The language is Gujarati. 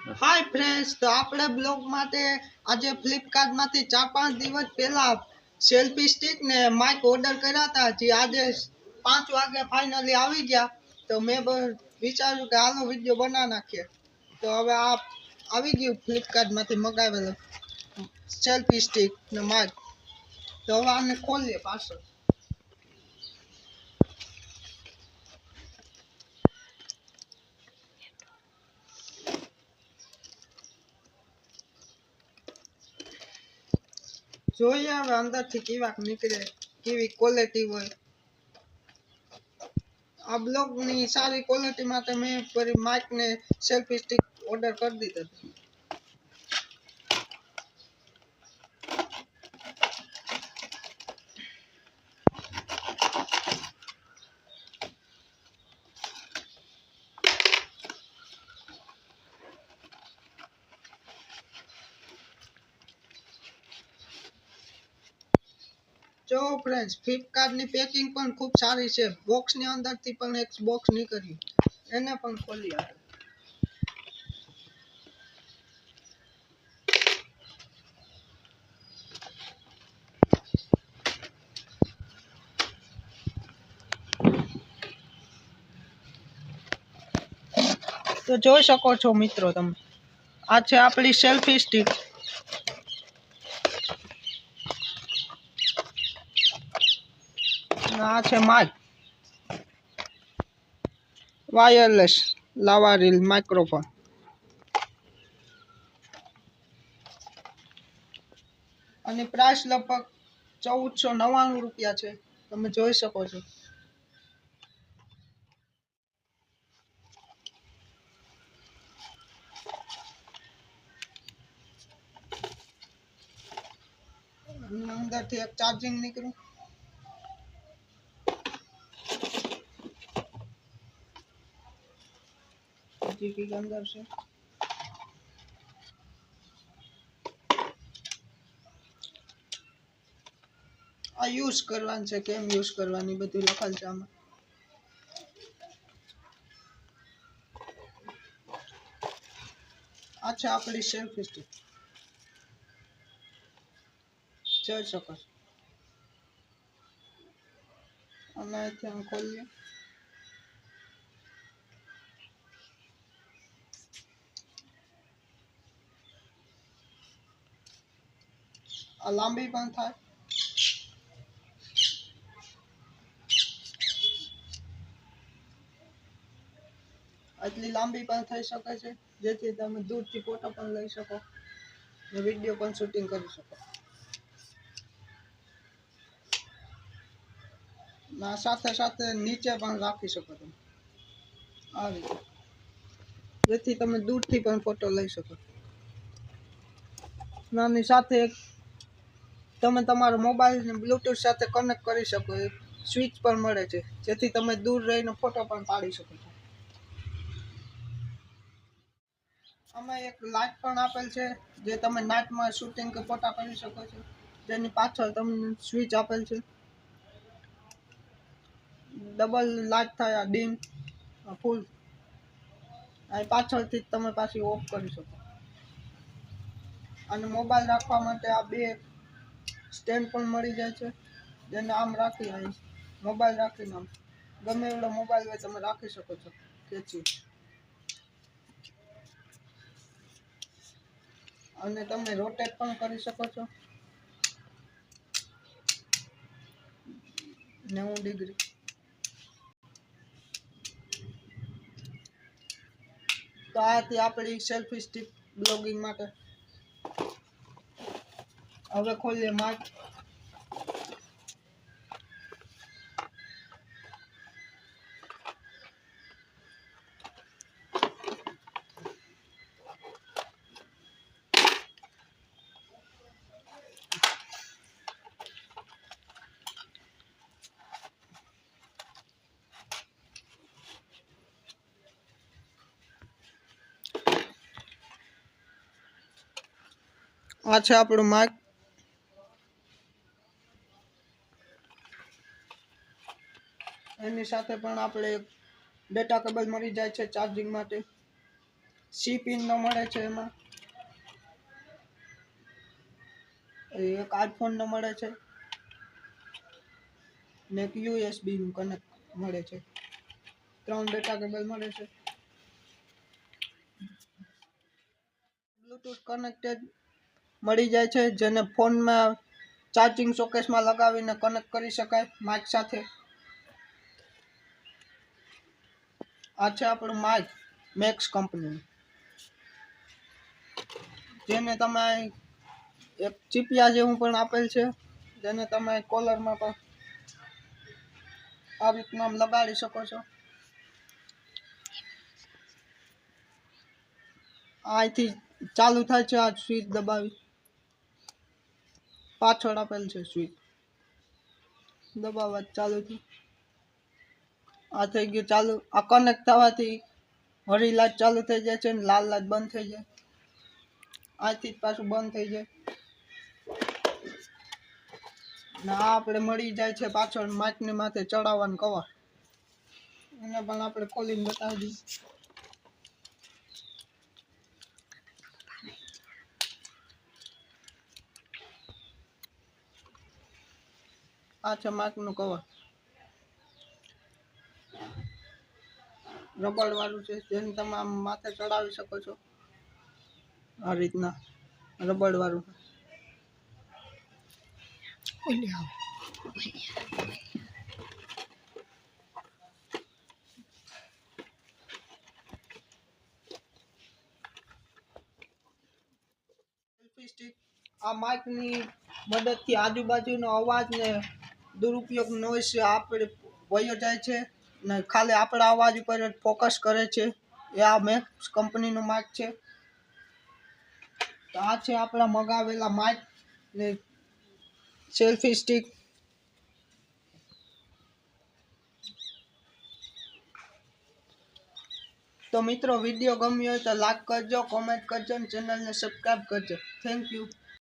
હાય ફ્રેન્ડ્સ તો આપણે બ્લોગ માટે આજે ફ્લિપકાર્ટમાંથી ચાર પાંચ દિવસ પહેલા સેલ્ફી સ્ટિક ને માઇક ઓર્ડર કર્યા હતા. જે આજે પાંચ વાગે ફાઇનલી આવી ગયા. તો મેં વિચાર્યું કે હાલો વીડિયો બનાવી નાખીએ. તો હવે આ આવી ગયું ફ્લિપકાર્ટમાંથી મગાવેલું સેલ્ફી સ્ટિક ને માઇક તો હવે આને ખોલીએ પાછળ. જોઈએ હવે અંદરથી કેવાક નીકળે, કેવી ક્વોલિટી હોય. આ બ્લોગની સારી ક્વોલિટી માટે મેં ફરી માઇક ને સેલ્ફી સ્ટિક ઓર્ડર કરી દીધો. જો ફ્રેન્ડ્સ ફ્લિપકાર્ટની પેકિંગ પણ ખૂબ સારી છે. બોક્સની અંદરથી પણ એક બોક્સ નીકળ્યું. એને પણ ખોલી આપણે તો જોઈ શકો છો મિત્રો તમે. આ છે આપણી સેલ્ફી સ્ટિક આ છે mic wireless lavalier microphone અને પ્રાઇસ લગભગ ચૌદસો નવ્વાણું રૂપિયા છે. તમે જોઈ શકો છો. અને અંદરથી એક ચાર્જિંગ નીકળ્યું. હજી કંઈક અંદર છે આ યુઝ કરવાનું છે કેમ યુઝ કરવાની બધું લખેલ છે આમાં આ છે આપણી સેલ્ફી સ્ટિક જોઈ શકો છો અને અહીંથી આમ ખોલીએ લાંબી પણ થાય. આટલી લાંબી પણ થઈ શકે છે, જેથી તમે દૂરથી ફોટો પણ લઈ શકો ને વીડિયો પણ શૂટિંગ કરી શકો. ના સાથે સાથે નીચે પણ રાખી શકો તમે. આ રીતે. જેથી તમે દૂરથી પણ ફોટો લઈ શકો. નાની સાથે તમે તમારો મોબાઈલને બ્લૂટૂથ સાથે કનેક્ટ કરી શકો, એ સ્વિચ પણ મળે છે. જેથી તમે દૂર રહીને ફોટો પણ પાડી શકો છો. આમાં એક લાઇટ પણ આપેલ છે, જે તમે નાઇટમાં શૂટિંગ કે ફોટા પાડી શકો છો. જેની પાછળ તમને સ્વિચ આપેલ છે. ડબલ લાઇટ થાય ડીમ ફૂલ આ પાછળથી તમે પાછી ઓફ કરી શકો. અને મોબાઈલ રાખવા માટે આ બે સ્ટેન્ડ પણ મળી જાય છે. જેને આમ રાખી અહીં મોબાઈલ રાખીને આમ. ગમે એવડો મોબાઈલ હોય તમે રાખી શકો છો. ખેંચી. અને તમે રોટેટ પણ કરી શકો છો. નેવું ડિગ્રી. તો આથી આપણી સેલ્ફી સ્ટિક બ્લોગિંગ માટે હવે ખોલીએ માર્ક આ છે આપણું માર્ક એની સાથે પણ આપણે ડેટા કેબલ મળી જાય છે ચાર્જિંગ માટે. સી પિન નો મળે છે એમાં. એક આઈફોન નો મળે છે. ને એક યુએસબી નું કનેક્ટ મળે છે. ત્રણ ડેટા કેબલ મળે છે. બ્લૂટૂથ કનેક્ટેડ મળી જાય છે, જેને ફોનમાં ચાર્જિંગ સોકેસમાં લગાવીને કનેક્ટ કરી શકાય માઇક સાથે. આ છે આપણું માઇક મેક્સ કંપનીનું જેને તમે એક ચીપિયા જેવું પણ આપેલ છે, જેને તમે કોલરમાં પણ આ રીતના લગાડી શકો છો. અહીંથી ચાલુ થાય છે આ સ્વિચ દબાવી. પાછળ આપેલ છે સ્વિચ દબાવવા ચાલુ થયું આ થઈ ગયું ચાલુ. આ કનેક્ટ થવાથી હરી લાઈટ ચાલુ થઈ જાય છે ને લાલ લાઈટ બંધ થઈ જાય. આથી જ પાછું બંધ થઈ જાય. ને આ આપણે મળી જાય છે પાછળ માઇકની માથે ચડાવવાનું કવર. એને પણ આપણે ખોલીને બતાવી દઈએ. આ છે માઇકનું કવર. રબડ વાળું છે જેને તમે આમ માથે ચડાવી શકો છો. આ રીતના રબડવાળું આ માઇકની મદદથી આજુબાજુનો અવાજને દુરુપયોગ નોઈસ આપણે વયો જાય છે. ને ખાલી આપણા અવાજ ઉપર જ ફોકસ કરે છે. એ આ મેક્સ કંપનીનું માઇક છે. તો આ છે આપણા મગાવેલા માઇક ને સેલ્ફી સ્ટિક તો મિત્રો વીડિયો ગમ્યો હોય તો લાઈક કરજો કોમેન્ટ કરજો અને ચેનલને સબસ્ક્રાઈબ કરજો. Thank you